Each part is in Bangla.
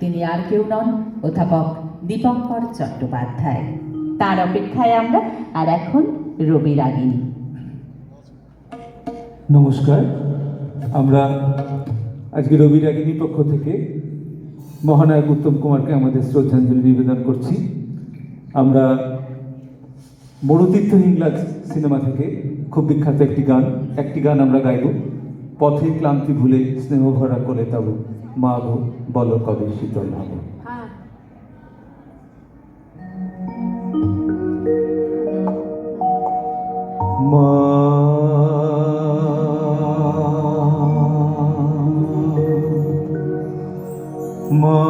তিনি আর কেউ নন। অধ্যাপক দীপঙ্কর চট্টোপাধ্যায়। তার অপেক্ষায় আমরা আর এখন রবি রাগিনী। নমস্কার। আমরা আজকে রবি রাগিনীর পক্ষ থেকে মহানায়ক উত্তম কুমারকে আমাদের শ্রদ্ধাঞ্জলি নিবেদন করছি। আমরা মরুতীর্থ হিংলাজ সিনেমা থেকে খুব বিখ্যাত একটি গান একটি গান আমরা গাইব। পথে ক্লান্তি ভুলে স্নেহ ভরা করে তাবু মাগো বলো কবে শীতল হবে? হ্যাঁ। মা মা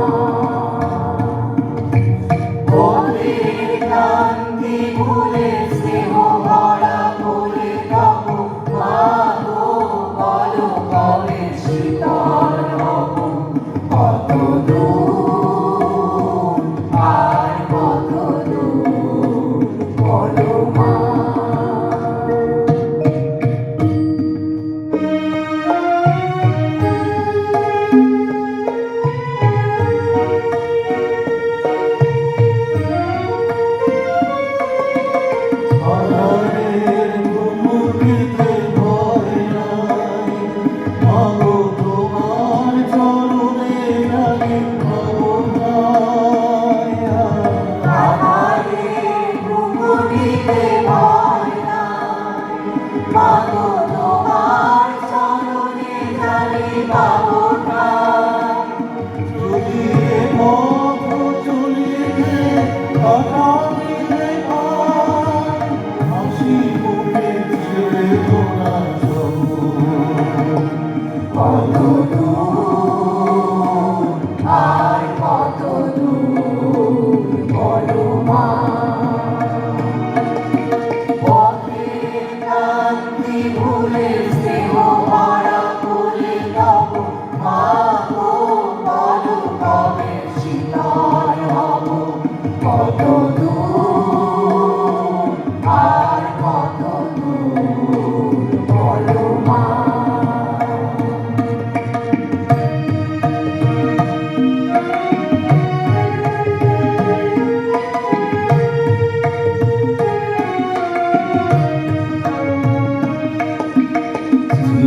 Oh, no, no, I, oh, no, no.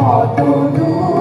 কত দূর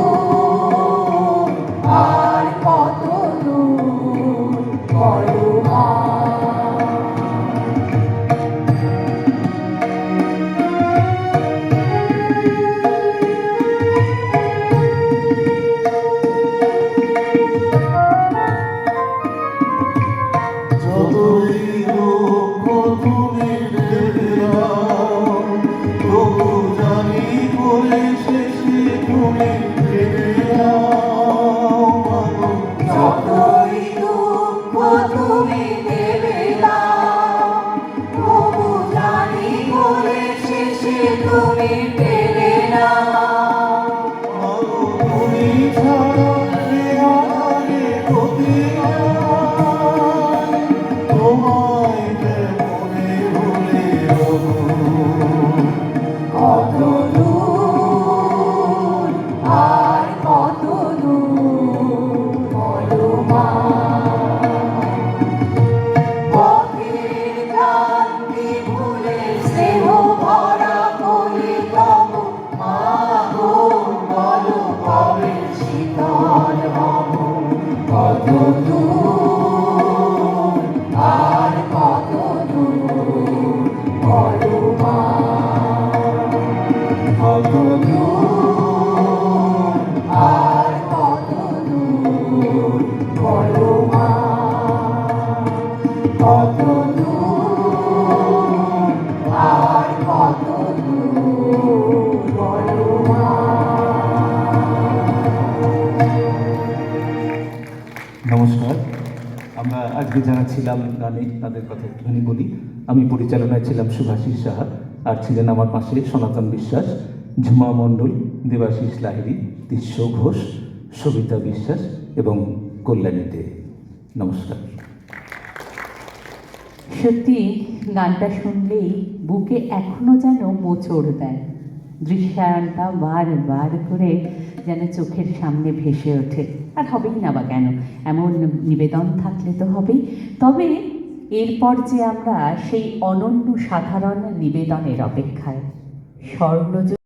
তুমি ছাড়া নমস্কার। আমরা আজকে যারা ছিলাম গানে, তাদের কথা একটুখানি বলি। আমি পরিচালনায় ছিলাম সুভাষিস সাহা, আর ছিলেন আমার পাশে সনাতন বিশ্বাস, ঝুমা মণ্ডল, দেবাশিস লাহিড়ী, তিস্য ঘোষ, সবিতা বিশ্বাস এবং কল্যাণী দে। নমস্কার। সত্যি গানটা শুনলেই বুকে এখনও যেন মোচড় দেয়। দৃশ্যায়নটা বারবার করে যেন চোখের সামনে ভেসে ওঠে। আর হবেই না বা কেন? এমন নিবেদন থাকলে তো হবেই। তবে এরপর যে আমরা সেই অনন্য সাধারণ নিবেদনের অপেক্ষায় স্বর্ণযুগ